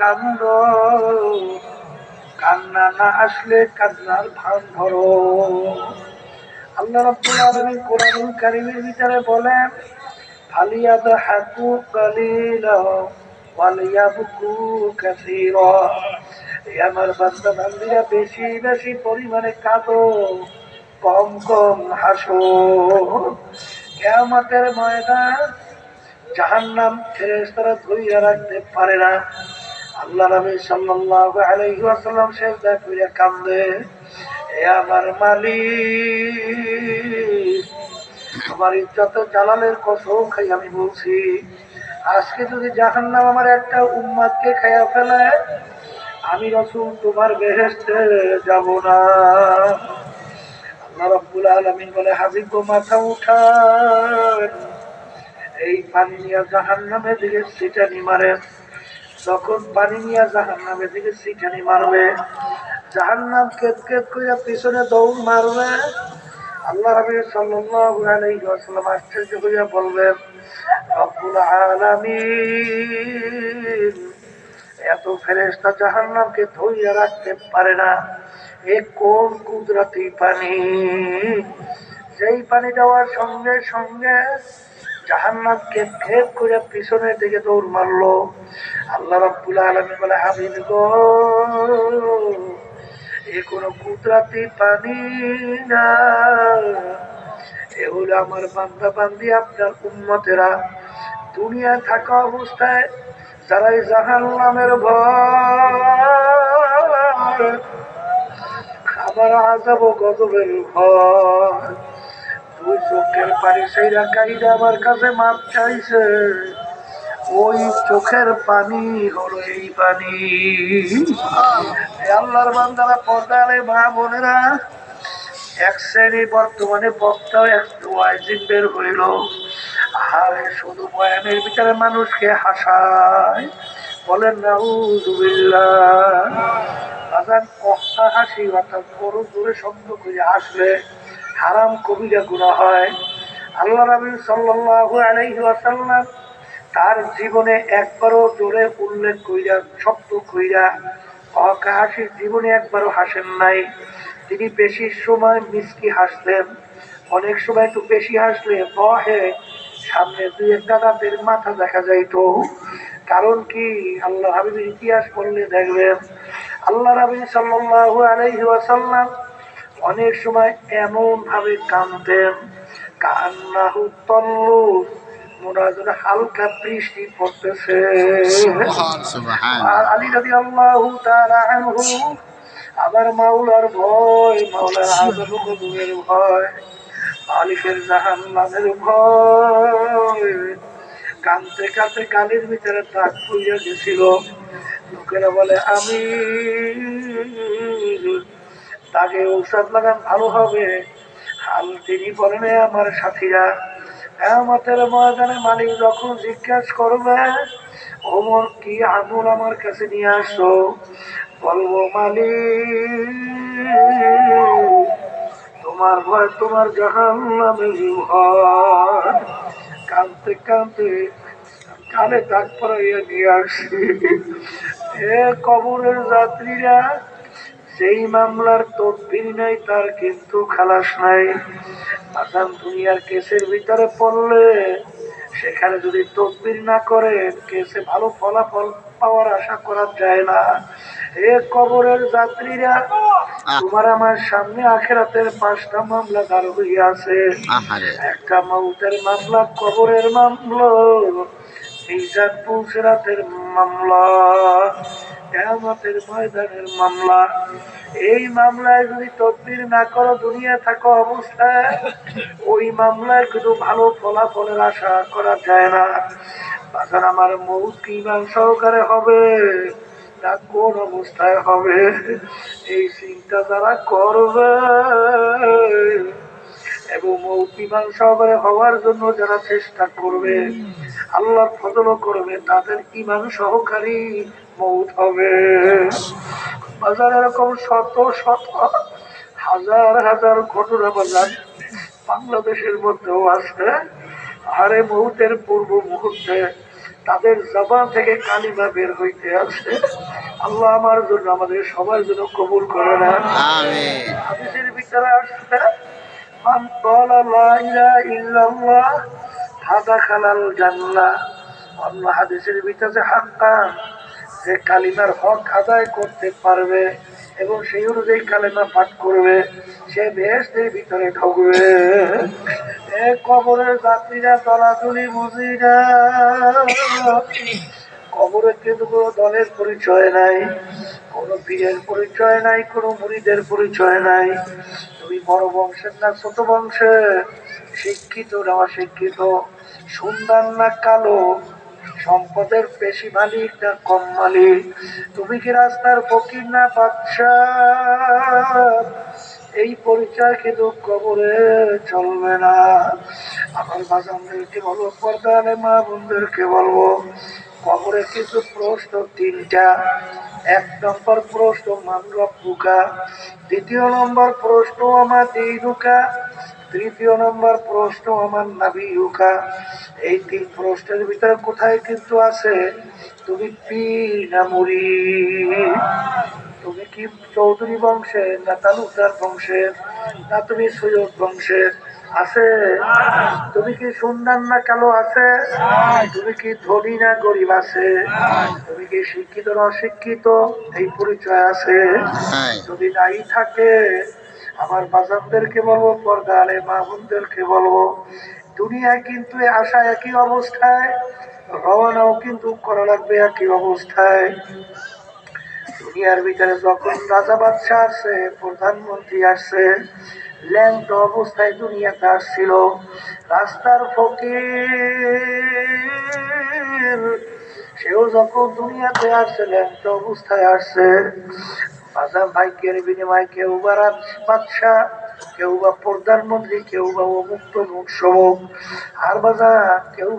কান্দ। কান্না না আসলে কান্নার ভান ধরো। আল্লাহ রাব্বুল আলামিন কোরআনুল কারীমের ভিতরে বলেন, ফালিয়াদ হাকু কালিলা বান্দা বেশি বেশি পরিমাণে কাঁদো, কম কম হাসো। কেয়ামতের ময়দান জাহান্নাম ফেরেশতারা ধইরা রাখতে পারে না। এ আমার মালিক, আমার ইজ্জত খাই আমি বলছি, আজকে যদি জাহান্নাম আমার একটা উম্মাদকে খাইয়া ফেলে, আমি রসুল তোমার বেহেস্তে যাব না। আল্লাহ রাব্বুল আলামিন বলে, হাবিব গো, মাথা উঠান, এই পানি নিয়ে জাহান নামের দিকে সিটানি মারে যখন পানি নিয়ে জাহান নামের দিকে সিটানি মারবে জাহান নাম কেত কেত করে পিছনে দৌড় মারবে আল্লাহ রবি ওয়াসাল্লাম আশ্চর্য হইয়া বলবেন রব্বুল আলামিন, এত জাহান্নামকে ধইয়া রাখতে পারে না। এ কোন কুদরতি পানি? যেই পানি দেওয়ার সঙ্গে সঙ্গে জাহান্নামকে ভেদ করে পিছনের দিকে দৌড় মারলো। আল্লাহ রাব্বুল আলামিন বলে, হাবিব গো, এ কোনো কুদরাতি পানি না। এ হলো আমার বান্দা বান্দি আপনার উম্মতেরা। দুনিয়া থাকা অবস্থায় যারা এই জাহান নামের আজাব গজবের ভয়। দুই চোখের পানি সেই রাখাইটা আমার কাছে মাপ চাইছে। ওই চোখের পানি হলো এই পানি। আল্লাহর বান্দারা পর্দারে মা বোনেরা, এক শ্রেণি বর্তমানে বক্তাও এক ওয়াইজিন বের হইল। আরে শুধু বয়ানের ভিতরে মানুষকে হাসায়। বলেন না বাজান কষ্টা হাসি, অর্থাৎ বড় দূরে শব্দ করে আসলে হারাম কবিরা গুণা হয়। আল্লাহ নবী ওয়াসাল্লাম তার জীবনে একবারও জোরে উল্লেখ কইরা, শব্দ কইরা অকা হাসির জীবনে একবারও হাসেন নাই। তিনি বেশি সময় মিসকি হাসতেন অনেক সময় একটু বেশি হাসলে বহে, সামনে দুই একটা দাঁতের মাথা দেখা যাইতো। কারণ কি? আল্লাহ হাবিবের ইতিহাস পড়লে দেখবেন, আল্লাহ নবী সাল্লাল্লাহু আলাইহি ওয়াসাল্লাম অনেক সময় এমন ভাবে কানতেন কান্নাহু তল্লু মনে হয় হালকা বৃষ্টি পড়তেছে। আর আলী রাদি আল্লাহ আনহু আবার মাওলার ভয় মাওলার কবুলের ভয় মালিকের জাহান নামের ভয়। কানতে কানতে কানের ভিতরে তাক পড়িয়া গেছিল। লোকেরা বলে আমি তাকে ঔষধ লাগান ভালো হবে। হাল তিনি বলেন, "এ আমার সাথীরা আমাদের ময়দানে মালিক যখন জিজ্ঞাসা করবে, ওমর কি আমল আমার কাছে নিয়ে আসো? বলব, মালিক, তোমার ভয় তোমার জাহান নামে কানতে কানে দাগ পরাইয়া নিয়ে আসি। এ কবরের যাত্রীরা সেই মামলার তদবির নাই তার কিন্তু খালাস নাই। আসাম দুনিয়ার কেসের ভিতরে পড়লে সেখানে যদি তদবির না করে কেসে ভালো ফলাফল পাওয়ার আশা করা যায় না। এ কবরের যাত্রীরা তোমার আমার সামনে আখেরাতের পাঁচটা মামলা দাঁড় হইয়া আছে। একটা মৌতের মামলা কবরের মামলা মিজান পুলসেরাতের মামলা। কেয়ামতের ময়দানের মামলা। এই মামলায় যদি তদবির না করো, দুনিয়া থাকো অবস্থায়। ওই মামলায় কিন্তু ভালো ফলাফলের আশা করা যায় না। বাজার আমার মৌত কি ইমান সহকারে হবে? না কোন অবস্থায় হবে? এই চিন্তা যারা করবে। এবং মৌতিমান সহকারে হওয়ার জন্য যারা চেষ্টা করবে আল্লাহর ফজল করবে তাদের ইমান সহকারী মৌত হবে। বাজার এরকম শত শত হাজার হাজার ঘটনা বাজার বাংলাদেশের মধ্যেও আছে আরে মৌতের পূর্ব মুহূর্তে তাদের জবান থেকে কালিমা বের হইতে আছে আল্লাহ আমার জন্য আমাদের সবার জন্য কবুল করে না হাদিসের ভিতরে আসছে মান ক্বালা লা ইলাহা ইল্লাল্লাহ ফাদাখালাল জান্নাহ। অন্য হাদিসের ভিতরে হাক্কা, যে কালিমার হক আদায় করতে পারবে এবং সেই অনুযায়ী কালিমা পাঠ করবে, সে বেহেশতের ভিতরে ঢুকবে। এ কবরের যাত্রীরা দলাদলি বুঝি না। কবরে কিন্তু কোনো দলের পরিচয় নাই, কোনো পীরের পরিচয় নাই, কোনো মুড়িদের পরিচয় নাই। তুমি বড় বংশের না ছোট বংশের? শিক্ষিত না অশিক্ষিত? সুন্দর না কালো? সম্পদের বেশি মালিক না কম মালিক? তুমি কি রাস্তার ফকির না বাচ্চা এই পরিচয় কিন্তু কবরে চলবে না? আমার বাজানদেরকে বলব পর্দালে মা বোনদেরকে বলব, কবরে কিন্তু প্রশ্ন তিনটা। এক নম্বর প্রশ্ন মান রব্বুকা দ্বিতীয় নম্বর প্রশ্ন, আমার দিনুকা। তৃতীয় নম্বর প্রশ্ন, আমার নাবিউকা এই তিন প্রশ্নের ভিতরে কোথায় কিন্তু আছে, তুমি পীর না মুড়ি তুমি কি চৌধুরী বংশের, না তালুকদার বংশের, না তুমি সৈয়দ বংশের? আছে? তুমি কি সুন্দর না কালো আছে? তুমি কি ধনী না গরিব আছে? তুমি কি শিক্ষিত না অশিক্ষিত? এই পরিচয় আছে। হ্যাঁ। যদি নাই থাকে আমার বাজারদেরকে বলব পর্দালে মাহবুবদেরকে বলব দুনিয়ায় কিন্তু আশা একই অবস্থায় রওনাও কিন্তু করা লাগবে একই অবস্থায়। দুনিয়ার ভিতরে যখন রাজা বাদশাহ আসছে প্রধানমন্ত্রী আসছে ল্যাংট অবস্থায় দুনিয়াতে আসছিল রাস্তার ফকির, সেও যখন দুনিয়াতে আসছে ল্যাংট অবস্থায় আসছে বাজার ভাইকের বিনিময়ে কেউ বা বাদশাহ, কেউ বা প্রধানমন্ত্রী, কেউ বা অমুক্ত মুখ সমুখ আর বাজার, কেউ